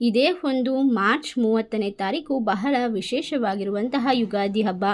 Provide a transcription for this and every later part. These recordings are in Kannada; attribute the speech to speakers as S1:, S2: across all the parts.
S1: ಇದೇ ಒಂದು ಮಾರ್ಚ್ ಮೂವತ್ತನೇ ತಾರೀಕು ಬಹಳ ವಿಶೇಷವಾಗಿರುವಂತಹ ಯುಗಾದಿ ಹಬ್ಬ.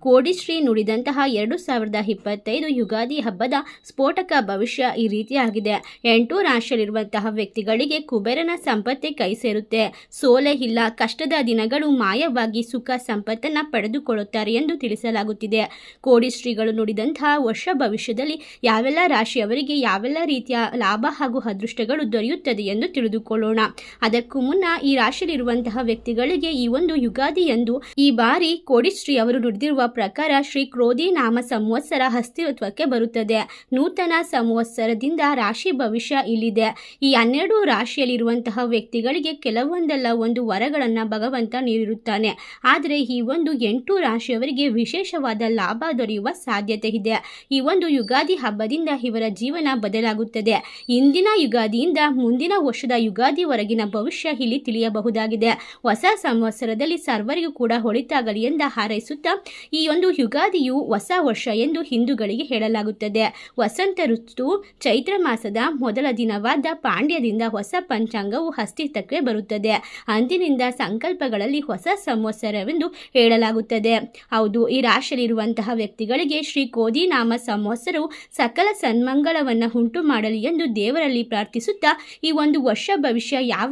S1: ಕೋಡಿಶ್ರೀ ನುಡಿದಂತಹ ಎರಡು ಸಾವಿರದ ಇಪ್ಪತ್ತೈದು ಯುಗಾದಿ ಹಬ್ಬದ ಸ್ಫೋಟಕ ಭವಿಷ್ಯ ಈ ರೀತಿಯಾಗಿದೆ. ಎಂಟು ರಾಶಿಯಲ್ಲಿರುವಂತಹ ವ್ಯಕ್ತಿಗಳಿಗೆ ಕುಬೇರನ ಸಂಪತ್ತೇ ಕೈ ಸೇರುತ್ತೆ. ಸೋಲೆ ಇಲ್ಲ, ಕಷ್ಟದ ದಿನಗಳು ಮಾಯವಾಗಿ ಸುಖ ಸಂಪತ್ತನ್ನು ಪಡೆದುಕೊಳ್ಳುತ್ತಾರೆ ಎಂದು ತಿಳಿಸಲಾಗುತ್ತಿದೆ. ಕೋಡಿಶ್ರೀಗಳು ನುಡಿದಂತಹ ವರ್ಷ ಭವಿಷ್ಯದಲ್ಲಿ ಯಾವೆಲ್ಲ ರಾಶಿಯವರಿಗೆ ಯಾವೆಲ್ಲ ರೀತಿಯ ಲಾಭ ಹಾಗೂ ಅದೃಷ್ಟಗಳು ದೊರೆಯುತ್ತದೆ ಎಂದು ತಿಳಿದುಕೊಳ್ಳೋಣ. ಅದಕ್ಕೂ ಈ ರಾಶಿಯಲ್ಲಿರುವಂತಹ ವ್ಯಕ್ತಿಗಳಿಗೆ ಈ ಒಂದು ಯುಗಾದಿ ಎಂದು ಈ ಬಾರಿ ಕೋಡಿಶ್ರೀ ಅವರು ನುಡಿದಿರುವ ಪ್ರಕಾರ ಶ್ರೀ ಕ್ರೋಧಿ ನಾಮ ಸಂವತ್ಸರ ಅಸ್ತಿತ್ವಕ್ಕೆ ಬರುತ್ತದೆ. ನೂತನ ಸಂವತ್ಸರದಿಂದ ರಾಶಿ ಭವಿಷ್ಯ ಇಲ್ಲಿದೆ. ಈ ಹನ್ನೆರಡು ರಾಶಿಯಲ್ಲಿರುವಂತಹ ವ್ಯಕ್ತಿಗಳಿಗೆ ಕೆಲವೊಂದಲ್ಲ ಒಂದು ವರಗಳನ್ನು ಭಗವಂತ ನೀಡಿರುತ್ತಾನೆ. ಆದರೆ ಈ ಒಂದು ಎಂಟು ರಾಶಿಯವರಿಗೆ ವಿಶೇಷವಾದ ಲಾಭ ದೊರೆಯುವ ಸಾಧ್ಯತೆ ಇದೆ. ಈ ಒಂದು ಯುಗಾದಿ ಹಬ್ಬದಿಂದ ಇವರ ಜೀವನ ಬದಲಾಗುತ್ತದೆ. ಇಂದಿನ ಯುಗಾದಿಯಿಂದ ಮುಂದಿನ ವರ್ಷದ ಯುಗಾದಿವರೆಗಿನ ಭವಿಷ್ಯ ಇಲ್ಲಿ ತಿಳಿಯಬಹುದಾಗಿದೆ. ಹೊಸ ಸಂವತ್ಸರದಲ್ಲಿ ಸರ್ವರಿಗೂ ಕೂಡ ಹೊಳಿತಾಗಲಿ ಎಂದ ಹಾರೈಸುತ್ತಾ, ಈ ಒಂದು ಯುಗಾದಿಯು ಹೊಸ ವರ್ಷ ಎಂದು ಹಿಂದೂಗಳಿಗೆ ಹೇಳಲಾಗುತ್ತದೆ. ವಸಂತ ಋತು ಚೈತ್ರ ಮಾಸದ ಮೊದಲ ದಿನವಾದ ಪಾಂಡ್ಯದಿಂದ ಹೊಸ ಪಂಚಾಂಗವು ಅಸ್ತಿತ್ವಕ್ಕೆ ಬರುತ್ತದೆ. ಅಂದಿನಿಂದ ಸಂಕಲ್ಪಗಳಲ್ಲಿ ಹೊಸ ಸಂವತ್ಸರವೆಂದು ಹೇಳಲಾಗುತ್ತದೆ. ಹೌದು, ಈ ರಾಶಿಯಲ್ಲಿರುವಂತಹ ವ್ಯಕ್ತಿಗಳಿಗೆ ಶ್ರೀ ಕೋದಿ ನಾಮ ಸಂವತ್ಸರವು ಸಕಲ ಸನ್ಮಂಗಳವನ್ನು ಉಂಟು ಮಾಡಲಿ ಎಂದು ದೇವರಲ್ಲಿ ಪ್ರಾರ್ಥಿಸುತ್ತಾ, ಈ ಒಂದು ವರ್ಷ ಭವಿಷ್ಯ ಯಾವ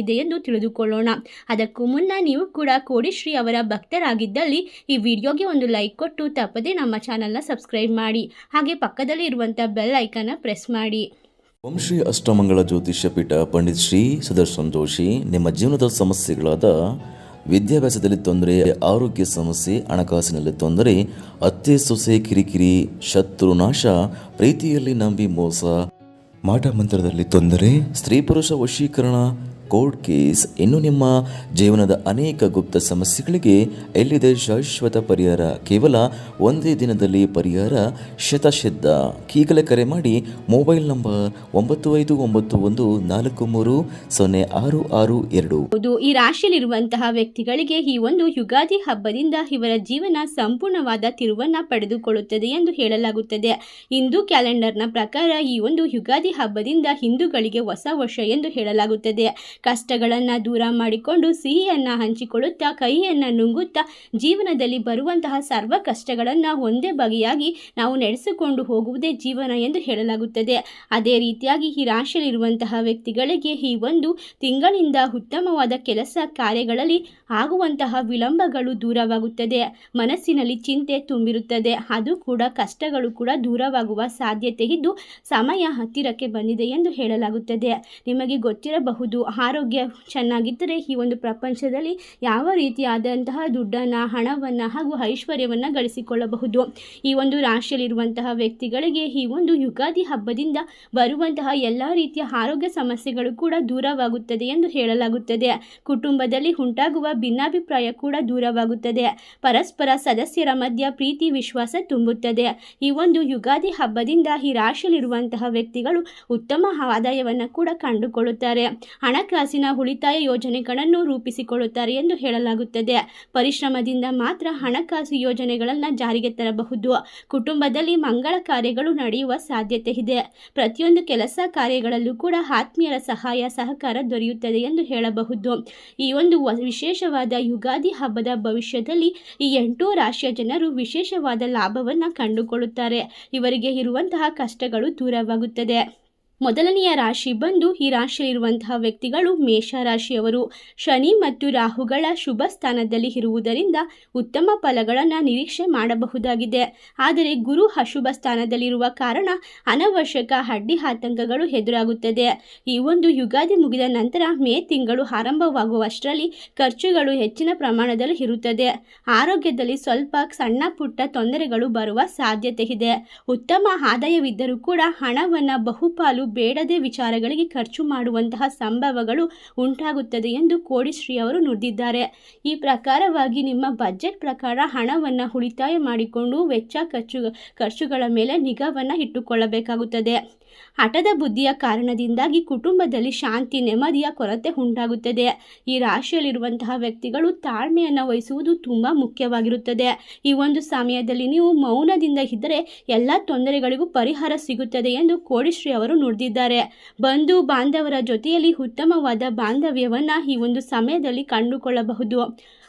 S1: ರೀತಿಯಾಗಿದೆ ಎಂದು ತಿಳಿದುಕೊಳ್ಳೋಣ. ಅದಕ್ಕೂ ಮುನ್ನ ನೀವು ಕೂಡ ಕೋಡಿಶ್ರೀ ಅವರ ಭಕ್ತರಾಗಿದ್ದಲ್ಲಿ ಈ ವಿಡಿಯೋಗೆ ಒಂದು ಲೈಕ್ ಕೊಟ್ಟು ತಪ್ಪದೆ ನಮ್ಮ ಚಾನಲ್ನ ಸಬ್ಸ್ಕ್ರೈಬ್ ಮಾಡಿ. ಹಾಗೆ ಪಕ್ಕದಲ್ಲಿ ಇರುವಂಥ ಬೆಲ್ ಐಕನ್ನ ಪ್ರೆಸ್ ಮಾಡಿ.
S2: ಓಂ ಶ್ರೀ ಅಷ್ಟಮಂಗಳ ಜ್ಯೋತಿಷ್ಯ ಪೀಠ ಪಂಡಿತ್ ಶ್ರೀ ಸುದರ್ಶನ್ ಜೋಶಿ ನಿಮ್ಮ ಜೀವನದ ಸಮಸ್ಯೆಗಳಾದ ವಿದ್ಯಾಭ್ಯಾಸದಲ್ಲಿ ತೊಂದರೆ, ಆರೋಗ್ಯ ಸಮಸ್ಯೆ, ಹಣಕಾಸಿನಲ್ಲಿ ತೊಂದರೆ, ಅತ್ತೆ ಸೊಸೆ ಕಿರಿಕಿರಿ, ಶತ್ರು ನಾಶ, ಪ್ರೀತಿಯಲ್ಲಿ ನಂಬಿ ಮೋಸ, ಮಾಟ ಮಂತ್ರದಲ್ಲಿ ತೊಂದರೆ, ಸ್ತ್ರೀ ಪುರುಷ ವಶೀಕರಣ ಕೋರ್ಟ್ ಕೇಸ್ ಇನ್ನು ನಿಮ್ಮ ಜೀವನದ ಅನೇಕ ಗುಪ್ತ ಸಮಸ್ಯೆಗಳಿಗೆ ಎಲ್ಲಿದೆ ಶಾಶ್ವತ ಪರಿಹಾರ? ಕೇವಲ ಒಂದೇ ದಿನದಲ್ಲಿ ಪರಿಹಾರ? ಶತಸಿದ್ಧ ಈಗಲೇ ಕರೆ ಮಾಡಿ ಮೊಬೈಲ್ ನಂಬರ್ ಒಂಬತ್ತು ಐದು ಒಂಬತ್ತು ಒಂದು ನಾಲ್ಕು ಮೂರು ಸೊನ್ನೆ ಆರು ಆರು ಎರಡು.
S1: ಈ ರಾಶಿಯಲ್ಲಿರುವಂತಹ ವ್ಯಕ್ತಿಗಳಿಗೆ ಈ ಒಂದು ಯುಗಾದಿ ಹಬ್ಬದಿಂದ ಇವರ ಜೀವನ ಸಂಪೂರ್ಣವಾದ ತಿರುವನ್ನ ಪಡೆದುಕೊಳ್ಳುತ್ತದೆ ಎಂದು ಹೇಳಲಾಗುತ್ತದೆ. ಹಿಂದೂ ಕ್ಯಾಲೆಂಡರ್ನ ಪ್ರಕಾರ ಈ ಒಂದು ಯುಗಾದಿ ಹಬ್ಬದಿಂದ ಹಿಂದೂಗಳಿಗೆ ಹೊಸ ವರ್ಷ ಎಂದು ಹೇಳಲಾಗುತ್ತದೆ. ಕಷ್ಟಗಳನ್ನು ದೂರ ಮಾಡಿಕೊಂಡು ಸಿಹಿಯನ್ನು ಹಂಚಿಕೊಳ್ಳುತ್ತಾ, ಕೈಯನ್ನು ನುಂಗುತ್ತಾ, ಜೀವನದಲ್ಲಿ ಬರುವಂತಹ ಸರ್ವ ಕಷ್ಟಗಳನ್ನು ಒಂದೇ ಬಗೆಯಾಗಿ ನಾವು ನಡೆಸಿಕೊಂಡು ಹೋಗುವುದೇ ಜೀವನ ಎಂದು ಹೇಳಲಾಗುತ್ತದೆ. ಅದೇ ರೀತಿಯಾಗಿ ಈ ರಾಶಿಯಲ್ಲಿರುವಂತಹ ವ್ಯಕ್ತಿಗಳಿಗೆ ಈ ಒಂದು ತಿಂಗಳಿಂದ ಉತ್ತಮವಾದ ಕೆಲಸ ಕಾರ್ಯಗಳಲ್ಲಿ ಆಗುವಂತಹ ವಿಳಂಬಗಳು ದೂರವಾಗುತ್ತದೆ. ಮನಸ್ಸಿನಲ್ಲಿ ಚಿಂತೆ ತುಂಬಿರುತ್ತದೆ. ಅದು ಕೂಡ ಕಷ್ಟಗಳು ಕೂಡ ದೂರವಾಗುವ ಸಾಧ್ಯತೆ ಇದ್ದು, ಸಮಯ ಹತ್ತಿರಕ್ಕೆ ಬಂದಿದೆ ಎಂದು ಹೇಳಲಾಗುತ್ತದೆ. ನಿಮಗೆ ಗೊತ್ತಿರಬಹುದು ಆರೋಗ್ಯ ಚೆನ್ನಾಗಿದ್ದರೆ ಈ ಒಂದು ಪ್ರಪಂಚದಲ್ಲಿ ಯಾವ ರೀತಿಯಾದಂತಹ ದುಡ್ಡನ್ನು, ಹಣವನ್ನು ಹಾಗೂ ಐಶ್ವರ್ಯವನ್ನು ಗಳಿಸಿಕೊಳ್ಳಬಹುದು. ಈ ಒಂದು ರಾಶಿಯಲ್ಲಿರುವಂತಹ ವ್ಯಕ್ತಿಗಳಿಗೆ ಈ ಒಂದು ಯುಗಾದಿ ಹಬ್ಬದಿಂದ ಬರುವಂತಹ ಎಲ್ಲ ರೀತಿಯ ಆರೋಗ್ಯ ಸಮಸ್ಯೆಗಳು ಕೂಡ ದೂರವಾಗುತ್ತದೆ ಎಂದು ಹೇಳಲಾಗುತ್ತದೆ. ಕುಟುಂಬದಲ್ಲಿ ಉಂಟಾಗುವ ಭಿನ್ನಾಭಿಪ್ರಾಯ ಕೂಡ ದೂರವಾಗುತ್ತದೆ. ಪರಸ್ಪರ ಸದಸ್ಯರ ಮಧ್ಯ ಪ್ರೀತಿ, ವಿಶ್ವಾಸ ತುಂಬುತ್ತದೆ. ಈ ಒಂದು ಯುಗಾದಿ ಹಬ್ಬದಿಂದ ಈ ರಾಶಿಯಲ್ಲಿರುವಂತಹ ವ್ಯಕ್ತಿಗಳು ಉತ್ತಮ ಆದಾಯವನ್ನು ಕೂಡ ಕಂಡುಕೊಳ್ಳುತ್ತಾರೆ. ಹಣಕಾಸಿನ ಉಳಿತಾಯ ಯೋಜನೆಗಳನ್ನು ರೂಪಿಸಿಕೊಳ್ಳುತ್ತಾರೆ ಎಂದು ಹೇಳಲಾಗುತ್ತದೆ. ಪರಿಶ್ರಮದಿಂದ ಮಾತ್ರ ಹಣಕಾಸು ಯೋಜನೆಗಳನ್ನು ಜಾರಿಗೆ ತರಬಹುದು. ಕುಟುಂಬದಲ್ಲಿ ಮಂಗಳ ಕಾರ್ಯಗಳು ನಡೆಯುವ ಸಾಧ್ಯತೆ ಇದೆ. ಪ್ರತಿಯೊಂದು ಕೆಲಸ ಕಾರ್ಯಗಳಲ್ಲೂ ಕೂಡ ಆತ್ಮೀಯರ ಸಹಾಯ, ಸಹಕಾರ ದೊರೆಯುತ್ತದೆ ಎಂದು ಹೇಳಬಹುದು. ಈ ಒಂದು ವಿಶೇಷವಾದ ಯುಗಾದಿ ಹಬ್ಬದ ಭವಿಷ್ಯದಲ್ಲಿ ಈ ಎಂಟು ರಾಶಿಯ ಜನರು ವಿಶೇಷವಾದ ಲಾಭವನ್ನು ಕಂಡುಕೊಳ್ಳುತ್ತಾರೆ. ಇವರಿಗೆ ಇರುವಂತಹ ಕಷ್ಟಗಳು ದೂರವಾಗುತ್ತದೆ. ಮೊದಲನೆಯ ರಾಶಿ ಬಂದು ಈ ರಾಶಿಯಲ್ಲಿರುವಂತಹ ವ್ಯಕ್ತಿಗಳು ಮೇಷ ರಾಶಿಯವರು ಶನಿ ಮತ್ತು ರಾಹುಗಳ ಶುಭ ಸ್ಥಾನದಲ್ಲಿ ಇರುವುದರಿಂದ ಉತ್ತಮ ಫಲಗಳನ್ನು ನಿರೀಕ್ಷೆ ಮಾಡಬಹುದಾಗಿದೆ. ಆದರೆ ಗುರು ಅಶುಭ ಸ್ಥಾನದಲ್ಲಿರುವ ಕಾರಣ ಅನವಶ್ಯಕ ಅಡ್ಡಿ ಆತಂಕಗಳು ಎದುರಾಗುತ್ತದೆ. ಈ ಒಂದು ಯುಗಾದಿ ಮುಗಿದ ನಂತರ ಮೇ ತಿಂಗಳು ಆರಂಭವಾಗುವಷ್ಟರಲ್ಲಿ ಖರ್ಚುಗಳು ಹೆಚ್ಚಿನ ಪ್ರಮಾಣದಲ್ಲಿ ಇರುತ್ತದೆ. ಆರೋಗ್ಯದಲ್ಲಿ ಸ್ವಲ್ಪ ಸಣ್ಣ ಪುಟ್ಟ ತೊಂದರೆಗಳು ಬರುವ ಸಾಧ್ಯತೆ ಇದೆ. ಉತ್ತಮ ಆದಾಯವಿದ್ದರೂ ಕೂಡ ಹಣವನ್ನು ಬಹುಪಾಲು ಬೇಡದೆ ವಿಚಾರಗಳಿಗೆ ಖರ್ಚು ಮಾಡುವಂತಹ ಸಂಭವಗಳು ಉಂಟಾಗುತ್ತದೆ ಎಂದು ಕೋಡಿಶ್ರೀ ಅವರು ನುಡಿದಿದ್ದಾರೆ. ಈ ಪ್ರಕಾರವಾಗಿ ನಿಮ್ಮ ಬಜೆಟ್ ಪ್ರಕಾರ ಹಣವನ್ನು ಉಳಿತಾಯ ಮಾಡಿಕೊಂಡು ವೆಚ್ಚ ಖರ್ಚು, ಖರ್ಚುಗಳ ಮೇಲೆ ನಿಗಾವನ್ನು ಇಟ್ಟುಕೊಳ್ಳಬೇಕಾಗುತ್ತದೆ. ಹಠದ ಬುದ್ಧಿಯ ಕಾರಣದಿಂದಾಗಿ ಕುಟುಂಬದಲ್ಲಿ ಶಾಂತಿ ನೆಮ್ಮದಿಯ ಕೊರತೆ ಉಂಟಾಗುತ್ತದೆ. ಈ ರಾಶಿಯಲ್ಲಿರುವಂತಹ ವ್ಯಕ್ತಿಗಳು ತಾಳ್ಮೆಯನ್ನು ವಹಿಸುವುದು ತುಂಬ ಮುಖ್ಯವಾಗಿರುತ್ತದೆ. ಈ ಒಂದು ಸಮಯದಲ್ಲಿ ನೀವು ಮೌನದಿಂದ ಇದ್ದರೆ ಎಲ್ಲ ತೊಂದರೆಗಳಿಗೂ ಪರಿಹಾರ ಸಿಗುತ್ತದೆ ಎಂದು ಕೋಡಿಶ್ರೀ ಅವರು ನುಡಿದಿದ್ದಾರೆ. ಬಂಧು ಬಾಂಧವರ ಜೊತೆಯಲ್ಲಿ ಉತ್ತಮವಾದ ಬಾಂಧವ್ಯವನ್ನು ಈ ಒಂದು ಸಮಯದಲ್ಲಿ ಕಂಡುಕೊಳ್ಳಬಹುದು.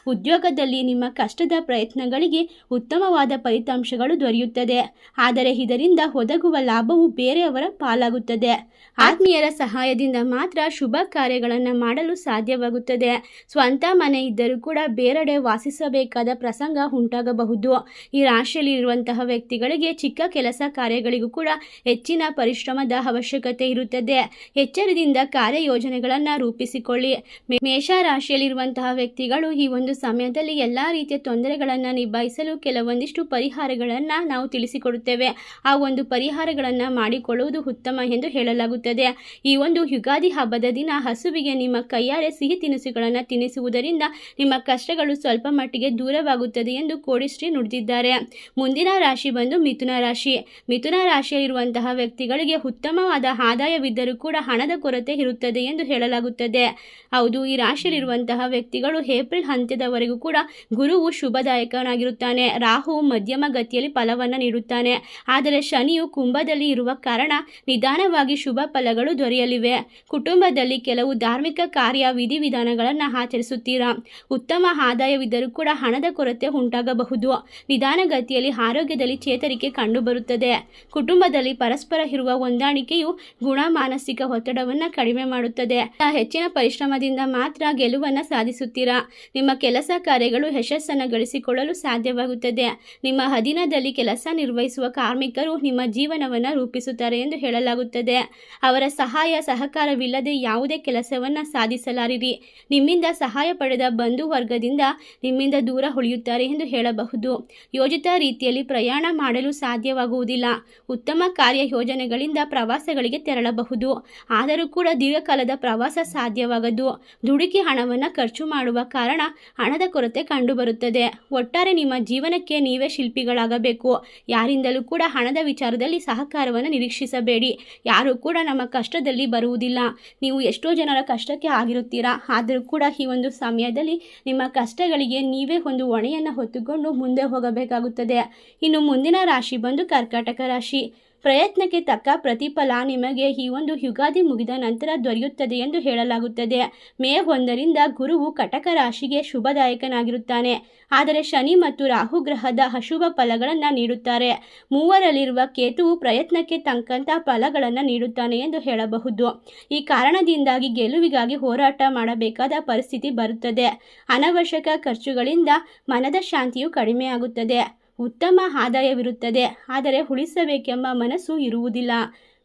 S1: ಉದ್ಯೋಗದಲ್ಲಿ ನಿಮ್ಮ ಕಷ್ಟದ ಪ್ರಯತ್ನಗಳಿಗೆ ಉತ್ತಮವಾದ ಫಲಿತಾಂಶಗಳು ದೊರೆಯುತ್ತದೆ. ಆದರೆ ಇದರಿಂದ ಒದಗುವ ಲಾಭವು ಬೇರೆಯವರ ಪಾಲಾಗುತ್ತದೆ. ಆತ್ಮೀಯರ ಸಹಾಯದಿಂದ ಮಾತ್ರ ಶುಭ ಕಾರ್ಯಗಳನ್ನು ಮಾಡಲು ಸಾಧ್ಯವಾಗುತ್ತದೆ. ಸ್ವಂತ ಮನೆ ಇದ್ದರೂ ಕೂಡ ಬೇರೆಡೆ ವಾಸಿಸಬೇಕಾದ ಪ್ರಸಂಗ ಉಂಟಾಗಬಹುದು. ಈ ರಾಶಿಯಲ್ಲಿ ಇರುವಂತಹ ವ್ಯಕ್ತಿಗಳಿಗೆ ಚಿಕ್ಕ ಕೆಲಸ ಕಾರ್ಯಗಳಿಗೂ ಕೂಡ ಹೆಚ್ಚಿನ ಪರಿಶ್ರಮದ ಅವಶ್ಯಕತೆ ಇರುತ್ತದೆ. ಎಚ್ಚರದಿಂದ ಕಾರ್ಯಯೋಜನೆಗಳನ್ನು ರೂಪಿಸಿಕೊಳ್ಳಿ. ಮೇಷ ರಾಶಿಯಲ್ಲಿರುವಂತಹ ವ್ಯಕ್ತಿಗಳು ಈ ಒಂದು ಸಮಯದಲ್ಲಿ ಎಲ್ಲ ರೀತಿಯ ತೊಂದರೆಗಳನ್ನು ನಿಭಾಯಿಸಲು ಕೆಲವೊಂದಿಷ್ಟು ಪರಿಹಾರಗಳನ್ನು ನಾವು ತಿಳಿಸಿಕೊಡುತ್ತೇವೆ. ಆ ಒಂದು ಪರಿಹಾರಗಳನ್ನು ಮಾಡಿಕೊಳ್ಳುವುದು ಉತ್ತಮ ಎಂದು ಹೇಳಲಾಗುತ್ತದೆ. ಈ ಒಂದು ಯುಗಾದಿ ಹಬ್ಬದ ದಿನ ಹಸುವಿಗೆ ನಿಮ್ಮ ಕೈಯಾರೆ ಸಿಹಿ ತಿನಿಸುಗಳನ್ನು ತಿನ್ನಿಸುವುದರಿಂದ ನಿಮ್ಮ ಕಷ್ಟಗಳು ಸ್ವಲ್ಪ ಮಟ್ಟಿಗೆ ದೂರವಾಗುತ್ತದೆ ಎಂದು ಕೋಡಿಶ್ರೀ ನುಡಿದಿದ್ದಾರೆ. ಮುಂದಿನ ರಾಶಿ ಬಂದು ಮಿಥುನ ರಾಶಿ. ಮಿಥುನ ರಾಶಿಯಲ್ಲಿರುವಂತಹ ವ್ಯಕ್ತಿಗಳಿಗೆ ಉತ್ತಮವಾದ ಆದಾಯವಿದ್ದರೂ ಕೂಡ ಹಣದ ಕೊರತೆ ಇರುತ್ತದೆ ಎಂದು ಹೇಳಲಾಗುತ್ತದೆ. ಹೌದು, ಈ ರಾಶಿಯಲ್ಲಿರುವಂತಹ ವ್ಯಕ್ತಿಗಳು ಏಪ್ರಿಲ್ ಅಂತ್ಯದವರೆಗೂ ಕೂಡ ಗುರುವು ಶುಭದಾಯಕನಾಗಿರುತ್ತಾನೆ. ರಾಹು ಮಧ್ಯಮ ಗತಿಯಲ್ಲಿ ಫಲವನ್ನು ನೀಡುತ್ತಾನೆ. ಆದರೆ ಶನಿಯು ಕುಂಭದಲ್ಲಿ ಇರುವ ಕಾರಣ ನಿಧಾನವಾಗಿ ಶುಭ ಫಲಗಳು ದೊರೆಯಲಿವೆ. ಕುಟುಂಬದಲ್ಲಿ ಕೆಲವು ಧಾರ್ಮಿಕ ಕಾರ್ಯ ವಿಧಿವಿಧಾನಗಳನ್ನು ಆಚರಿಸುತ್ತೀರಾ? ಉತ್ತಮ ಆದಾಯವಿದ್ದರೂ ಕೂಡ ಹಣದ ಕೊರತೆ ಉಂಟಾಗಬಹುದು. ನಿಧಾನಗತಿಯಲ್ಲಿ ಆರೋಗ್ಯದಲ್ಲಿ ಚೇತರಿಕೆ ಕಂಡುಬರುತ್ತದೆ. ಕುಟುಂಬದಲ್ಲಿ ಪರಸ್ಪರ ಇರುವ ಹೊಂದಾಣಿಕೆಯು ಗುಣ, ಮಾನಸಿಕ ಒತ್ತಡವನ್ನು ಕಡಿಮೆ ಮಾಡುತ್ತದೆ. ಹೆಚ್ಚಿನ ಪರಿಶ್ರಮದಿಂದ ಮಾತ್ರ ಗೆಲುವನ್ನು ಸಾಧಿಸುತ್ತೀರಾ? ನಿಮ್ಮ ಕೆಲಸ ಕಾರ್ಯಗಳು ಯಶಸ್ಸನ್ನು ಗಳಿಸಿಕೊಳ್ಳಲು ಸಾಧ್ಯವಾಗುತ್ತದೆ. ನಿಮ್ಮ ಅಧೀನದಲ್ಲಿ ಕೆಲಸ ನಿರ್ವಹಿಸುವ ಕಾರ್ಮಿಕರು ನಿಮ್ಮ ಜೀವನವನ್ನು ರೂಪಿಸುತ್ತಾರೆ ಎಂದು ಹೇಳಲಾಗುತ್ತದೆ. ಅವರ ಸಹಾಯ ಸಹಕಾರವಿಲ್ಲದೆ ಯಾವುದೇ ಕೆಲಸವನ್ನು ಸಾಧಿಸಲಾರಿರಿ. ನಿಮ್ಮಿಂದ ಸಹಾಯ ಪಡೆದ ಬಂಧು ವರ್ಗದಿಂದ ನಿಮ್ಮಿಂದ ದೂರ ಉಳಿಯುತ್ತಾರೆ ಎಂದು ಹೇಳಬಹುದು. ಯೋಜಿತ ರೀತಿಯಲ್ಲಿ ಪ್ರಯಾಣ ಮಾಡಲು ಸಾಧ್ಯವಾಗುವುದಿಲ್ಲ. ಉತ್ತಮ ಕಾರ್ಯ ಯೋಜನೆಗಳಿಂದ ಪ್ರವಾಸಗಳಿಗೆ ತೆರಳಬಹುದು. ಆದರೂ ಕೂಡ ದೀರ್ಘಕಾಲದ ಪ್ರವಾಸ ಸಾಧ್ಯವಾಗದು. ದುಡುಕಿ ಹಣವನ್ನು ಖರ್ಚು ಮಾಡುವ ಕಾರಣ ಹಣದ ಕೊರತೆ ಕಂಡುಬರುತ್ತದೆ. ಒಟ್ಟಾರೆ ನಿಮ್ಮ ಜೀವನಕ್ಕೆ ನೀವೇ ಶಿಲ್ಪಿಗಳಾಗಬೇಕು. ಯಾರಿಂದಲೂ ಕೂಡ ಹಣದ ವಿಚಾರದಲ್ಲಿ ಸಹಕಾರವನ್ನು ನಿರೀಕ್ಷಿಸಬೇಡಿ. ಯಾರೂ ಕೂಡ ನಮ್ಮ ಕಷ್ಟದಲ್ಲಿ ಬರುವುದಿಲ್ಲ. ನೀವು ಎಷ್ಟೋ ಜನರ ಕಷ್ಟಕ್ಕೆ ಆಗಿರುತ್ತೀರಾ. ಆದರೂ ಕೂಡ ಈ ಒಂದು ಸಮಯದಲ್ಲಿ ನಿಮ್ಮ ಕಷ್ಟಗಳಿಗೆ ನೀವೇ ಒಂದು ಹೊಣೆಯನ್ನು ಹೊತ್ತುಕೊಂಡು ಮುಂದೆ ಹೋಗಬೇಕಾಗುತ್ತದೆ. ಇನ್ನು ಮುಂದಿನ ರಾಶಿ ಬಂದು ಕರ್ಕಾಟಕ ರಾಶಿ. ಪ್ರಯತ್ನಕ್ಕೆ ತಕ್ಕ ಪ್ರತಿಫಲ ನಿಮಗೆ ಈ ಒಂದು ಯುಗಾದಿ ಮುಗಿದ ನಂತರ ದೊರೆಯುತ್ತದೆ ಎಂದು ಹೇಳಲಾಗುತ್ತದೆ. ಮೇ ಒಂದರಿಂದ ಗುರುವು ಕಟಕ ರಾಶಿಗೆ ಶುಭದಾಯಕನಾಗಿರುತ್ತಾನೆ. ಆದರೆ ಶನಿ ಮತ್ತು ರಾಹು ಗ್ರಹದ ಅಶುಭ ಫಲಗಳನ್ನು ನೀಡುತ್ತಾರೆ. ಮೂವರಲ್ಲಿರುವ ಕೇತುವು ಪ್ರಯತ್ನಕ್ಕೆ ತಕ್ಕಂಥ ಫಲಗಳನ್ನು ನೀಡುತ್ತಾನೆ ಎಂದು ಹೇಳಬಹುದು. ಈ ಕಾರಣದಿಂದಾಗಿ ಗೆಲುವಿಗಾಗಿ ಹೋರಾಟ ಮಾಡಬೇಕಾದ ಪರಿಸ್ಥಿತಿ ಬರುತ್ತದೆ. ಅನವಶ್ಯಕ ಖರ್ಚುಗಳಿಂದ ಮನದ ಶಾಂತಿಯು ಕಡಿಮೆಯಾಗುತ್ತದೆ. ಉತ್ತಮ ಆದಾಯವಿರುತ್ತದೆ. ಆದರೆ ಉಳಿಸಬೇಕೆಂಬ ಮನಸ್ಸು ಇರುವುದಿಲ್ಲ.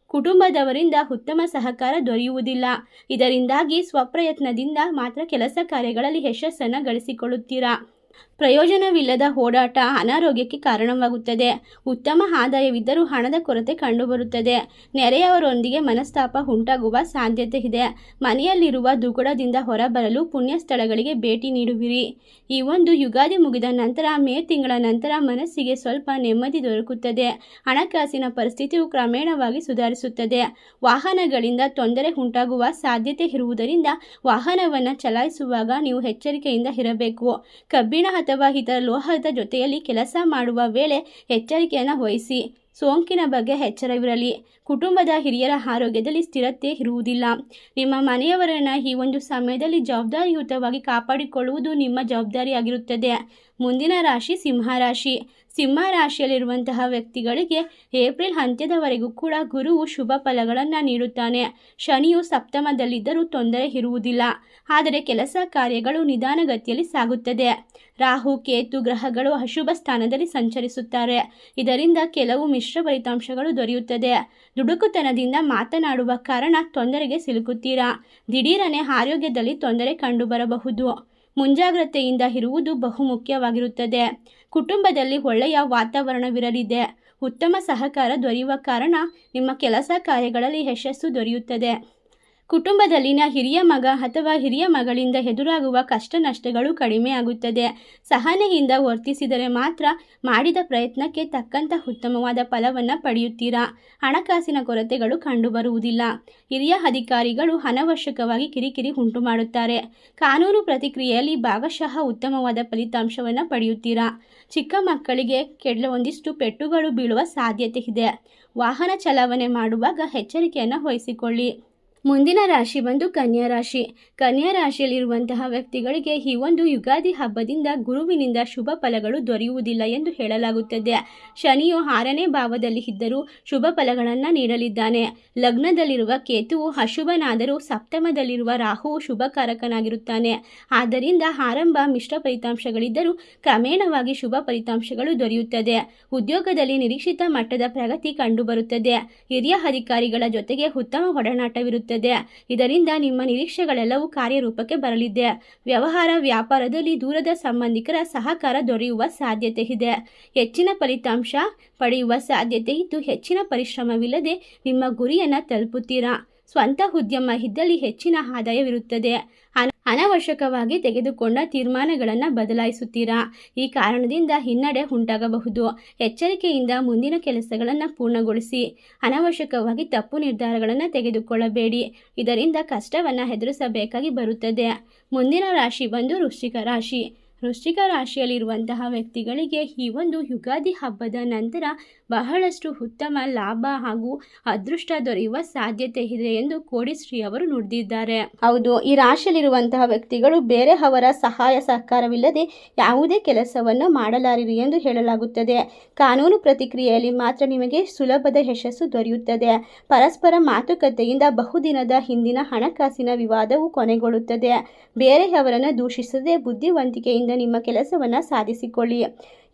S1: ಕುಟುಂಬದವರಿಂದ ಉತ್ತಮ ಸಹಕಾರ ದೊರೆಯುವುದಿಲ್ಲ. ಇದರಿಂದಾಗಿ ಸ್ವಪ್ರಯತ್ನದಿಂದ ಮಾತ್ರ ಕೆಲಸ ಕಾರ್ಯಗಳಲ್ಲಿ ಯಶಸ್ಸನ್ನು ಗಳಿಸಿಕೊಳ್ಳುತ್ತೀರಾ? ಪ್ರಯೋಜನವಿಲ್ಲದ ಓಡಾಟ ಅನಾರೋಗ್ಯಕ್ಕೆ ಕಾರಣವಾಗುತ್ತದೆ. ಉತ್ತಮ ಆದಾಯವಿದ್ದರೂ ಹಣದ ಕೊರತೆ ಕಂಡುಬರುತ್ತದೆ. ನೆರೆಯವರೊಂದಿಗೆ ಮನಸ್ತಾಪ ಉಂಟಾಗುವ ಸಾಧ್ಯತೆ ಇದೆ. ಮನೆಯಲ್ಲಿರುವ ದುಗುಡದಿಂದ ಹೊರಬರಲು ಪುಣ್ಯ ಸ್ಥಳಗಳಿಗೆ ಭೇಟಿ ನೀಡುವಿರಿ. ಈ ಒಂದು ಯುಗಾದಿ ಮುಗಿದ ನಂತರ, ಮೇ ತಿಂಗಳ ನಂತರ ಮನಸ್ಸಿಗೆ ಸ್ವಲ್ಪ ನೆಮ್ಮದಿ ದೊರಕುತ್ತದೆ. ಹಣಕಾಸಿನ ಪರಿಸ್ಥಿತಿಯು ಕ್ರಮೇಣವಾಗಿ ಸುಧಾರಿಸುತ್ತದೆ. ವಾಹನಗಳಿಂದ ತೊಂದರೆ ಉಂಟಾಗುವ ಸಾಧ್ಯತೆ ಇರುವುದರಿಂದ ವಾಹನವನ್ನು ಚಲಾಯಿಸುವಾಗ ನೀವು ಎಚ್ಚರಿಕೆಯಿಂದ ಇರಬೇಕು. ಕಬ್ಬಿಣ ಅಥವಾ ಇತರ ಲೋಹದ ಜೊತೆಯಲ್ಲಿ ಕೆಲಸ ಮಾಡುವ ವೇಳೆ ಎಚ್ಚರಿಕೆಯನ್ನು ವಹಿಸಿ. ಸೋಂಕಿನ ಬಗ್ಗೆ ಎಚ್ಚರವಿರಲಿ ಕುಟುಂಬದ ಹಿರಿಯರ ಆರೋಗ್ಯದಲ್ಲಿ ಸ್ಥಿರತೆ ಇರುವುದಿಲ್ಲ. ನಿಮ್ಮ ಮನೆಯವರನ್ನು ಈ ಒಂದು ಸಮಯದಲ್ಲಿ ಜವಾಬ್ದಾರಿಯುತವಾಗಿ ಕಾಪಾಡಿಕೊಳ್ಳುವುದು ನಿಮ್ಮ ಜವಾಬ್ದಾರಿಯಾಗಿರುತ್ತದೆ. ಮುಂದಿನ ರಾಶಿ ಸಿಂಹರಾಶಿ ಸಿಂಹ ರಾಶಿಯಲ್ಲಿರುವಂತಹ ವ್ಯಕ್ತಿಗಳಿಗೆ ಏಪ್ರಿಲ್ ಅಂತ್ಯದವರೆಗೂ ಕೂಡ ಗುರುವು ಶುಭ ಫಲಗಳನ್ನು ನೀಡುತ್ತಾನೆ. ಶನಿಯು ಸಪ್ತಮದಲ್ಲಿದ್ದರೂ ತೊಂದರೆ ಇರುವುದಿಲ್ಲ. ಆದರೆ ಕೆಲಸ ಕಾರ್ಯಗಳು ನಿಧಾನಗತಿಯಲ್ಲಿ ಸಾಗುತ್ತದೆ. ರಾಹು, ಕೇತು ಗ್ರಹಗಳು ಅಶುಭ ಸ್ಥಾನದಲ್ಲಿ ಸಂಚರಿಸುತ್ತಾರೆ. ಇದರಿಂದ ಕೆಲವು ಮಿಶ್ರ ಫಲಿತಾಂಶಗಳು ದೊರೆಯುತ್ತದೆ. ದುಡುಕುತನದಿಂದ ಮಾತನಾಡುವ ಕಾರಣ ತೊಂದರೆಗೆ ಸಿಲುಕುತ್ತೀರಾ? ದಿಢೀರನೆ ಆರೋಗ್ಯದಲ್ಲಿ ತೊಂದರೆ ಕಂಡುಬರಬಹುದು. ಮುಂಜಾಗ್ರತೆಯಿಂದ ಇರುವುದು ಬಹುಮುಖ್ಯವಾಗಿರುತ್ತದೆ. ಕುಟುಂಬದಲ್ಲಿ ಒಳ್ಳೆಯ ವಾತಾವರಣವಿರಲಿದೆ. ಉತ್ತಮ ಸಹಕಾರ ದೊರೆಯುವ ಕಾರಣ ನಿಮ್ಮ ಕೆಲಸ ಕಾರ್ಯಗಳಲ್ಲಿ ಯಶಸ್ಸು ದೊರೆಯುತ್ತದೆ. ಕುಟುಂಬದಲ್ಲಿನ ಹಿರಿಯ ಮಗ ಅಥವಾ ಹಿರಿಯ ಮಗಳಿಂದ ಎದುರಾಗುವ ಕಷ್ಟ ನಷ್ಟಗಳು ಕಡಿಮೆಯಾಗುತ್ತದೆ ಸಹನೆಯಿಂದ ವರ್ತಿಸಿದರೆ ಮಾತ್ರ ಮಾಡಿದ ಪ್ರಯತ್ನಕ್ಕೆ ತಕ್ಕಂಥ ಉತ್ತಮವಾದ ಫಲವನ್ನು ಪಡೆಯುತ್ತೀರಾ? ಹಣಕಾಸಿನ ಕೊರತೆಗಳು ಕಂಡುಬರುವುದಿಲ್ಲ. ಹಿರಿಯ ಅಧಿಕಾರಿಗಳು ಅನವಶ್ಯಕವಾಗಿ ಕಿರಿಕಿರಿ ಉಂಟು ಮಾಡುತ್ತಾರೆ ಕಾನೂನು ಪ್ರತಿಕ್ರಿಯೆಯಲ್ಲಿ ಭಾಗಶಃ ಉತ್ತಮವಾದ ಫಲಿತಾಂಶವನ್ನು ಪಡೆಯುತ್ತೀರಾ? ಚಿಕ್ಕ ಮಕ್ಕಳಿಗೆ ಕೆಲವೊಂದಿಷ್ಟು ಪೆಟ್ಟುಗಳು ಬೀಳುವ ಸಾಧ್ಯತೆ ಇದೆ. ವಾಹನ ಚಲಾವಣೆ ಮಾಡುವಾಗ ಎಚ್ಚರಿಕೆಯನ್ನು ವಹಿಸಿಕೊಳ್ಳಿ. ಮುಂದಿನ ರಾಶಿ ಬಂದು ಕನ್ಯಾ ರಾಶಿ. ಕನ್ಯಾ ರಾಶಿಯಲ್ಲಿರುವಂತಹ ವ್ಯಕ್ತಿಗಳಿಗೆ ಈ ಒಂದು ಯುಗಾದಿ ಹಬ್ಬದಿಂದ ಗುರುವಿನಿಂದ ಶುಭ ಫಲಗಳು ದೊರೆಯುವುದಿಲ್ಲ ಎಂದು ಹೇಳಲಾಗುತ್ತದೆ. ಶನಿಯು ಆರನೇ ಭಾವದಲ್ಲಿ ಇದ್ದರೂ ಶುಭ ಫಲಗಳನ್ನು ನೀಡಲಿದ್ದಾನೆ. ಲಗ್ನದಲ್ಲಿರುವ ಕೇತುವು ಅಶುಭನಾದರೂ ಸಪ್ತಮದಲ್ಲಿರುವ ರಾಹುವು ಶುಭಕಾರಕನಾಗಿರುತ್ತಾನೆ. ಆದ್ದರಿಂದ ಆರಂಭ ಮಿಶ್ರ ಫಲಿತಾಂಶಗಳಿದ್ದರೂ ಕ್ರಮೇಣವಾಗಿ ಶುಭ ಫಲಿತಾಂಶಗಳು ದೊರೆಯುತ್ತದೆ. ಉದ್ಯೋಗದಲ್ಲಿ ನಿರೀಕ್ಷಿತ ಮಟ್ಟದ ಪ್ರಗತಿ ಕಂಡುಬರುತ್ತದೆ. ಹಿರಿಯ ಅಧಿಕಾರಿಗಳ ಜೊತೆಗೆ ಉತ್ತಮ ಒಡನಾಟವಿರುತ್ತದೆ ಇದರಿಂದ ನಿಮ್ಮ ನಿರೀಕ್ಷೆಗಳೆಲ್ಲವೂ ಕಾರ್ಯರೂಪಕ್ಕೆ ಬರಲಿದೆ. ವ್ಯವಹಾರ ವ್ಯಾಪಾರದಲ್ಲಿ ದೂರದ ಸಂಬಂಧಿಕರ ಸಹಕಾರ ದೊರೆಯುವ ಸಾಧ್ಯತೆ ಇದೆ. ಹೆಚ್ಚಿನ ಫಲಿತಾಂಶ ಪಡೆಯುವ ಸಾಧ್ಯತೆ ಇದ್ದು ಹೆಚ್ಚಿನ ಪರಿಶ್ರಮವಿಲ್ಲದೆ ನಿಮ್ಮ ಗುರಿಯನ್ನು ತಲುಪುತ್ತೀರಾ? ಸ್ವಂತ ಉದ್ಯಮ ಇದ್ದಲ್ಲಿ ಹೆಚ್ಚಿನ ಆದಾಯವಿರುತ್ತದೆ. ಅನವಶ್ಯಕವಾಗಿ ತೆಗೆದುಕೊಂಡ ತೀರ್ಮಾನಗಳನ್ನು ಬದಲಾಯಿಸುತ್ತೀರಾ? ಈ ಕಾರಣದಿಂದ ಹಿನ್ನಡೆ ಉಂಟಾಗಬಹುದು. ಎಚ್ಚರಿಕೆಯಿಂದ ಮುಂದಿನ ಕೆಲಸಗಳನ್ನು ಪೂರ್ಣಗೊಳಿಸಿ. ಅನವಶ್ಯಕವಾಗಿ ತಪ್ಪು ನಿರ್ಧಾರಗಳನ್ನು ತೆಗೆದುಕೊಳ್ಳಬೇಡಿ. ಇದರಿಂದ ಕಷ್ಟವನ್ನು ಎದುರಿಸಬೇಕಾಗಿ ಬರುತ್ತದೆ. ಮುಂದಿನ ರಾಶಿ ಬಂದು ವೃಶ್ಚಿಕ ರಾಶಿ. ವೃಶ್ಚಿಕ ರಾಶಿಯಲ್ಲಿರುವಂತಹ ವ್ಯಕ್ತಿಗಳಿಗೆ ಈ ಒಂದು ಯುಗಾದಿ ಹಬ್ಬದ ನಂತರ ಬಹಳಷ್ಟು ಉತ್ತಮ ಲಾಭ ಹಾಗೂ ಅದೃಷ್ಟ ದೊರೆಯುವ ಸಾಧ್ಯತೆ ಇದೆ ಎಂದು ಕೋಡಿಶ್ರೀ ಅವರು ನುಡಿದಿದ್ದಾರೆ. ಹೌದು, ಈ ರಾಶಿಯಲ್ಲಿರುವಂತಹ ವ್ಯಕ್ತಿಗಳು ಬೇರೆಯವರ ಸಹಾಯ ಸಹಕಾರವಿಲ್ಲದೆ ಯಾವುದೇ ಕೆಲಸವನ್ನು ಮಾಡಲಾರಿರಿ ಎಂದು ಹೇಳಲಾಗುತ್ತದೆ. ಕಾನೂನು ಪ್ರತಿಕ್ರಿಯೆಯಲ್ಲಿ ಮಾತ್ರ ನಿಮಗೆ ಸುಲಭದ ಯಶಸ್ಸು ದೊರೆಯುತ್ತದೆ. ಪರಸ್ಪರ ಮಾತುಕತೆಯಿಂದ ಬಹುದಿನದ ಹಿಂದಿನ ಹಣಕಾಸಿನ ವಿವಾದವು ಕೊನೆಗೊಳ್ಳುತ್ತದೆ. ಬೇರೆಯವರನ್ನು ದೂಷಿಸದೆ ಬುದ್ಧಿವಂತಿಕೆಯಿಂದ ನಿಮ್ಮ ಕೆಲಸವನ್ನು ಸಾಧಿಸಿಕೊಳ್ಳಿ.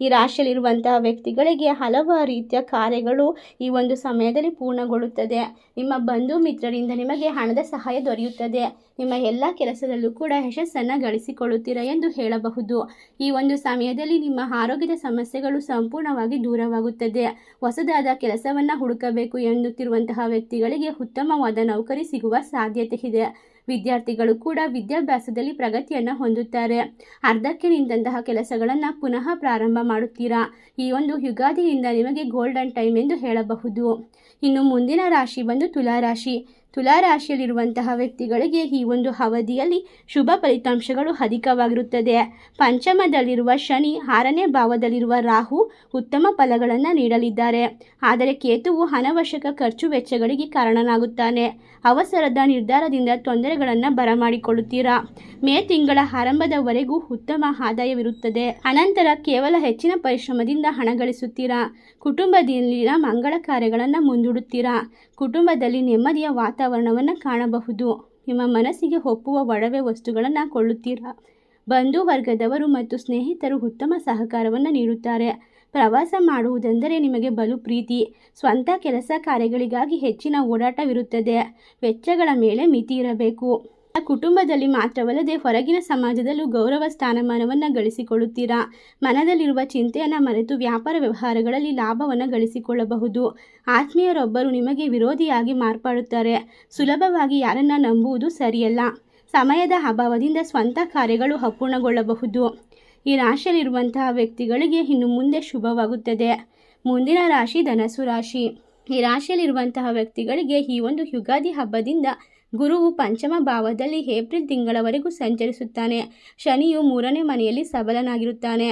S1: ಈ ರಾಶಿಯಲ್ಲಿರುವಂತಹ ವ್ಯಕ್ತಿಗಳಿಗೆ ಹಲವಾರು ರೀತಿಯ ಕಾರ್ಯಗಳು ಈ ಒಂದು ಸಮಯದಲ್ಲಿ ಪೂರ್ಣಗೊಳ್ಳುತ್ತದೆ. ನಿಮ್ಮ ಬಂಧು ಮಿತ್ರರಿಂದ ನಿಮಗೆ ಹಣದ ಸಹಾಯ ದೊರೆಯುತ್ತದೆ. ನಿಮ್ಮ ಎಲ್ಲ ಕೆಲಸದಲ್ಲೂ ಕೂಡ ಯಶಸ್ಸನ್ನು ಗಳಿಸಿಕೊಳ್ಳುತ್ತೀರಾ ಎಂದು ಹೇಳಬಹುದು. ಈ ಒಂದು ಸಮಯದಲ್ಲಿ ನಿಮ್ಮ ಆರೋಗ್ಯದ ಸಮಸ್ಯೆಗಳು ಸಂಪೂರ್ಣವಾಗಿ ದೂರವಾಗುತ್ತದೆ. ಹೊಸದಾದ ಕೆಲಸವನ್ನು ಹುಡುಕಬೇಕು ಎನ್ನುತ್ತಿರುವಂತಹ ವ್ಯಕ್ತಿಗಳಿಗೆ ಉತ್ತಮವಾದ ನೌಕರಿ ಸಿಗುವ ಸಾಧ್ಯತೆ ಇದೆ. ವಿದ್ಯಾರ್ಥಿಗಳು ಕೂಡ ವಿದ್ಯಾಭ್ಯಾಸದಲ್ಲಿ ಪ್ರಗತಿಯನ್ನು ಹೊಂದುತ್ತಾರೆ. ಅರ್ಧಕ್ಕೆ ನಿಂತಹ ಕೆಲಸಗಳನ್ನು ಪುನಃ ಪ್ರಾರಂಭ ಮಾಡುತ್ತೀರಾ? ಈ ಒಂದು ಯುಗಾದಿಯಿಂದ ನಿಮಗೆ ಗೋಲ್ಡನ್ ಟೈಮ್ ಎಂದು ಹೇಳಬಹುದು. ಇನ್ನು ಮುಂದಿನ ರಾಶಿ ಬಂದು ತುಲಾರಾಶಿ. ತುಲಾರಾಶಿಯಲ್ಲಿರುವಂತಹ ವ್ಯಕ್ತಿಗಳಿಗೆ ಈ ಒಂದು ಅವಧಿಯಲ್ಲಿ ಶುಭ ಫಲಿತಾಂಶಗಳು ಅಧಿಕವಾಗಿರುತ್ತದೆ. ಪಂಚಮದಲ್ಲಿರುವ ಶನಿ ಆರನೇ ಭಾವದಲ್ಲಿರುವ ರಾಹು ಉತ್ತಮ ಫಲಗಳನ್ನು ನೀಡಲಿದ್ದಾರೆ. ಆದರೆ ಕೇತುವು ಅನವಶ್ಯಕ ಖರ್ಚು ವೆಚ್ಚಗಳಿಗೆ ಕಾರಣನಾಗುತ್ತಾನೆ. ಅವಸರದ ನಿರ್ಧಾರದಿಂದ ತೊಂದರೆಗಳನ್ನು ಬರಮಾಡಿಕೊಳ್ಳುತ್ತೀರಾ? ಮೇ ತಿಂಗಳ ಆರಂಭದವರೆಗೂ ಉತ್ತಮ ಆದಾಯವಿರುತ್ತದೆ. ಅನಂತರ ಕೇವಲ ಹೆಚ್ಚಿನ ಪರಿಶ್ರಮದಿಂದ ಹಣ ಗಳಿಸುತ್ತೀರಾ? ಕುಟುಂಬದಲ್ಲಿನ ಮಂಗಳ ಕಾರ್ಯಗಳನ್ನು ಮುಂದೂಡುತ್ತೀರಾ? ಕುಟುಂಬದಲ್ಲಿ ನೆಮ್ಮದಿಯ ವಾತಾವರಣವನ್ನು ಕಾಣಬಹುದು. ನಿಮ್ಮ ಮನಸ್ಸಿಗೆ ಒಪ್ಪುವ ಒಡವೆ ವಸ್ತುಗಳನ್ನು ಕೊಳ್ಳುತ್ತೀರಾ? ಬಂಧು ವರ್ಗದವರು ಮತ್ತು ಸ್ನೇಹಿತರು ಉತ್ತಮ ಸಹಕಾರವನ್ನು ನೀಡುತ್ತಾರೆ. ಪ್ರವಾಸ ಮಾಡುವುದೆಂದರೆ ನಿಮಗೆ ಬಲು ಪ್ರೀತಿ. ಸ್ವಂತ ಕೆಲಸ ಕಾರ್ಯಗಳಿಗಾಗಿ ಹೆಚ್ಚಿನ ಓಡಾಟವಿರುತ್ತದೆ. ವೆಚ್ಚಗಳ ಮೇಲೆ ಮಿತಿ ಇರಬೇಕು ಕುಟುಂಬದಲ್ಲಿ ಮಾತ್ರವಲ್ಲದೆ ಹೊರಗಿನ ಸಮಾಜದಲ್ಲೂ ಗೌರವ ಸ್ಥಾನಮಾನವನ್ನು ಗಳಿಸಿಕೊಳ್ಳುತ್ತೀರಾ? ಮನದಲ್ಲಿರುವ ಚಿಂತೆಯನ್ನು ಮರೆತು ವ್ಯಾಪಾರ ವ್ಯವಹಾರಗಳಲ್ಲಿ ಲಾಭವನ್ನು ಗಳಿಸಿಕೊಳ್ಳಬಹುದು. ಆತ್ಮೀಯರೊಬ್ಬರು ನಿಮಗೆ ವಿರೋಧಿಯಾಗಿ ಮಾರ್ಪಾಡುತ್ತಾರೆ. ಸುಲಭವಾಗಿ ಯಾರನ್ನ ನಂಬುವುದು ಸರಿಯಲ್ಲ. ಸಮಯದ ಅಭಾವದಿಂದ ಸ್ವಂತ ಕಾರ್ಯಗಳು ಅಪೂರ್ಣಗೊಳ್ಳಬಹುದು. ಈ ರಾಶಿಯಲ್ಲಿರುವಂತಹ ವ್ಯಕ್ತಿಗಳಿಗೆ ಇನ್ನು ಮುಂದೆ ಶುಭವಾಗುತ್ತದೆ. ಮುಂದಿನ ರಾಶಿ ಧನಸು ರಾಶಿ. ಈ ರಾಶಿಯಲ್ಲಿರುವಂತಹ ವ್ಯಕ್ತಿಗಳಿಗೆ ಈ ಒಂದು ಯುಗಾದಿ ಹಬ್ಬದಿಂದ ಗುರುವು ಪಂಚಮ ಭಾವದಲ್ಲಿ ಏಪ್ರಿಲ್ ತಿಂಗಳವರೆಗೂ ಸಂಚರಿಸುತ್ತಾನೆ. ಶನಿಯು ಮೂರನೇ ಮನೆಯಲ್ಲಿ ಸಬಲನಾಗಿರುತ್ತಾನೆ.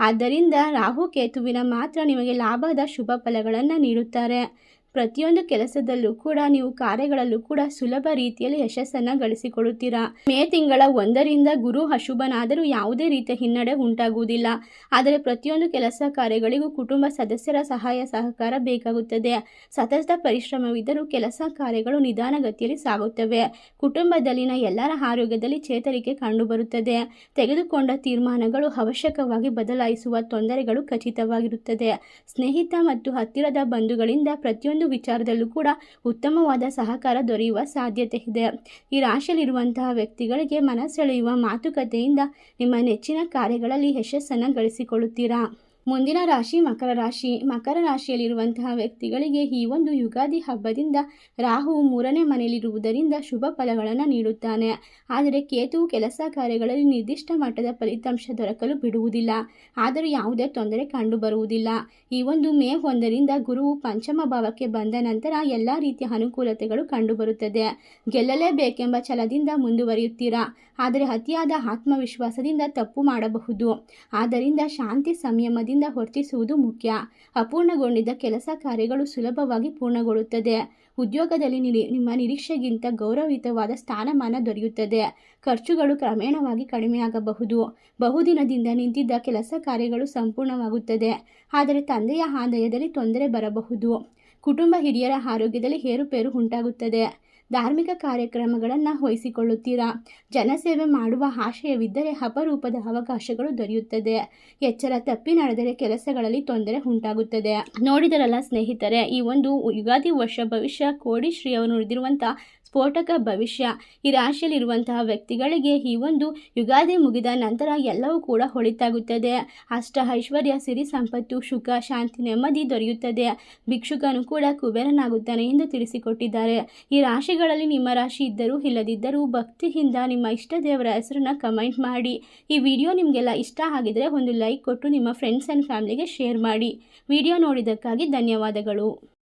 S1: ಆದ್ದರಿಂದ ರಾಹು ಕೇತುವಿನ ಮಾತ್ರ ನಿಮಗೆ ಲಾಭದ ಶುಭ ಫಲಗಳನ್ನು ನೀಡುತ್ತಾರೆ. ಪ್ರತಿಯೊಂದು ಕೆಲಸದಲ್ಲೂ ಕೂಡ ನೀವು ಕಾರ್ಯಗಳಲ್ಲೂ ಕೂಡ ಸುಲಭ ರೀತಿಯಲ್ಲಿ ಯಶಸ್ಸನ್ನು ಗಳಿಸಿಕೊಳ್ಳುತ್ತೀರಾ ಮೇ ತಿಂಗಳ ಒಂದರಿಂದ ಗುರು ಅಶುಭನಾದರೂ ಯಾವುದೇ ರೀತಿಯ ಹಿನ್ನಡೆ ಉಂಟಾಗುವುದಿಲ್ಲ. ಆದರೆ ಪ್ರತಿಯೊಂದು ಕೆಲಸ ಕಾರ್ಯಗಳಿಗೂ ಕುಟುಂಬ ಸದಸ್ಯರ ಸಹಾಯ ಸಹಕಾರ ಬೇಕಾಗುತ್ತದೆ. ಸತತ ಪರಿಶ್ರಮವಿದ್ದರೂ ಕೆಲಸ ಕಾರ್ಯಗಳು ನಿಧಾನಗತಿಯಲ್ಲಿ ಸಾಗುತ್ತವೆ. ಕುಟುಂಬದಲ್ಲಿನ ಎಲ್ಲರ ಆರೋಗ್ಯದಲ್ಲಿ ಚೇತರಿಕೆ ಕಂಡುಬರುತ್ತದೆ. ತೆಗೆದುಕೊಂಡ ತೀರ್ಮಾನಗಳು ಅವಶ್ಯಕವಾಗಿ ಬದಲಾಯಿಸುವ ತೊಂದರೆಗಳು ಖಚಿತವಾಗಿರುತ್ತದೆ. ಸ್ನೇಹಿತ ಮತ್ತು ಹತ್ತಿರದ ಬಂಧುಗಳಿಂದ ಪ್ರತಿಯೊಂದು ವಿಚಾರದಲ್ಲೂ ಕೂಡ ಉತ್ತಮವಾದ ಸಹಕಾರ ದೊರೆಯುವ ಸಾಧ್ಯತೆ ಇದೆ. ಈ ರಾಶಿಯಲ್ಲಿರುವಂತಹ ವ್ಯಕ್ತಿಗಳಿಗೆ ಮನಸೆಳೆಯುವ ಮಾತುಕತೆಯಿಂದ ನಿಮ್ಮ ನೆಚ್ಚಿನ ಕಾರ್ಯಗಳಲ್ಲಿ ಯಶಸ್ಸನ್ನು ಗಳಿಸಿಕೊಳ್ಳುತ್ತೀರಾ? ಮುಂದಿನ ರಾಶಿ ಮಕರ ರಾಶಿ. ಮಕರ ರಾಶಿಯಲ್ಲಿರುವಂತಹ ವ್ಯಕ್ತಿಗಳಿಗೆ ಈ ಒಂದು ಯುಗಾದಿ ಹಬ್ಬದಿಂದ ರಾಹು ಮೂರನೇ ಮನೆಯಲ್ಲಿರುವುದರಿಂದ ಶುಭ ಫಲಗಳನ್ನು ನೀಡುತ್ತಾನೆ. ಆದರೆ ಕೇತು ಕೆಲಸ ಕಾರ್ಯಗಳಲ್ಲಿ ನಿರ್ದಿಷ್ಟ ಮಟ್ಟದ ಫಲಿತಾಂಶ ದೊರಕಲು ಬಿಡುವುದಿಲ್ಲ. ಆದರೂ ಯಾವುದೇ ತೊಂದರೆ ಕಂಡುಬರುವುದಿಲ್ಲ ಈ ಒಂದು ಮೇ ಒಂದರಿಂದ ಗುರುವು ಪಂಚಮ ಭಾವಕ್ಕೆ ಬಂದ ನಂತರ ಎಲ್ಲ ರೀತಿಯ ಅನುಕೂಲತೆಗಳು ಕಂಡುಬರುತ್ತದೆ ಗೆಲ್ಲಲೇಬೇಕೆಂಬ ಛಲದಿಂದ ಮುಂದುವರಿಯುತ್ತೀರಾ? ಆದರೆ ಅತಿಯಾದ ಆತ್ಮವಿಶ್ವಾಸದಿಂದ ತಪ್ಪು ಮಾಡಬಹುದು. ಆದ್ದರಿಂದ ಶಾಂತಿ ಸಂಯಮದಿಂದ ವರ್ತಿಸುವುದು ಮುಖ್ಯ. ಅಪೂರ್ಣಗೊಂಡಿದ್ದ ಕೆಲಸ ಕಾರ್ಯಗಳು ಸುಲಭವಾಗಿ ಪೂರ್ಣಗೊಳ್ಳುತ್ತದೆ. ಉದ್ಯೋಗದಲ್ಲಿ ನಿಮ್ಮ ನಿರೀಕ್ಷೆಗಿಂತ ಗೌರವಯುತವಾದ ಸ್ಥಾನಮಾನ ದೊರೆಯುತ್ತದೆ. ಖರ್ಚುಗಳು ಕ್ರಮೇಣವಾಗಿ ಕಡಿಮೆಯಾಗಬಹುದು. ಬಹುದಿನದಿಂದ ನಿಂತಿದ್ದ ಕೆಲಸ ಕಾರ್ಯಗಳು ಸಂಪೂರ್ಣವಾಗುತ್ತದೆ. ಆದರೆ ತಂದೆಯ ಆದಾಯದಲ್ಲಿ ತೊಂದರೆ ಬರಬಹುದು. ಕುಟುಂಬ ಹಿರಿಯರ ಆರೋಗ್ಯದಲ್ಲಿ ಏರುಪೇರು ಉಂಟಾಗುತ್ತದೆ. ಧಾರ್ಮಿಕ ಕಾರ್ಯಕ್ರಮಗಳನ್ನು ವಹಿಸಿಕೊಳ್ಳುತ್ತೀರಾ? ಜನಸೇವೆ ಮಾಡುವ ಆಶಯವಿದ್ದರೆ ಅಪರೂಪದ ಅವಕಾಶಗಳು ದೊರೆಯುತ್ತದೆ. ಎಚ್ಚರ ತಪ್ಪಿ ನಡೆದರೆ ಕೆಲಸಗಳಲ್ಲಿ ತೊಂದರೆ ಉಂಟಾಗುತ್ತದೆ. ನೋಡಿದರಲ್ಲ ಸ್ನೇಹಿತರೆ, ಈ ಒಂದು ಯುಗಾದಿ ವರ್ಷ ಭವಿಷ್ಯ ಕೋಡಿಶ್ರೀ ಅವರು ನುಡಿದಿರುವಂಥ ಸ್ಫೋಟಕ ಭವಿಷ್ಯ. ಈ ರಾಶಿಯಲ್ಲಿರುವಂತಹ ವ್ಯಕ್ತಿಗಳಿಗೆ ಈ ಒಂದು ಯುಗಾದಿ ಮುಗಿದ ನಂತರ ಎಲ್ಲವೂ ಕೂಡ ಹೊಳಿತಾಗುತ್ತದೆ. ಅಷ್ಟ ಐಶ್ವರ್ಯ, ಸಿರಿ ಸಂಪತ್ತು, ಸುಖ, ಶಾಂತಿ, ನೆಮ್ಮದಿ ದೊರೆಯುತ್ತದೆ. ಭಿಕ್ಷುಕನು ಕೂಡ ಕುಬೇರನಾಗುತ್ತಾನೆ ಎಂದು ತಿಳಿಸಿಕೊಟ್ಟಿದ್ದಾರೆ. ಈ ರಾಶಿಗಳಲ್ಲಿ ನಿಮ್ಮ ರಾಶಿ ಇದ್ದರೂ ಇಲ್ಲದಿದ್ದರೂ ಭಕ್ತಿಯಿಂದ ನಿಮ್ಮ ಇಷ್ಟ ದೇವರ ಹೆಸರನ್ನ ಕಮೆಂಟ್ ಮಾಡಿ. ಈ ವಿಡಿಯೋ ನಿಮಗೆಲ್ಲ ಇಷ್ಟ ಆಗಿದ್ರೆ ಒಂದು ಲೈಕ್ ಕೊಟ್ಟು ನಿಮ್ಮ ಫ್ರೆಂಡ್ಸ್ ಆ್ಯಂಡ್ ಫ್ಯಾಮಿಲಿಗೆ ಶೇರ್ ಮಾಡಿ. ವಿಡಿಯೋ ನೋಡಿದ್ದಕ್ಕಾಗಿ ಧನ್ಯವಾದಗಳು.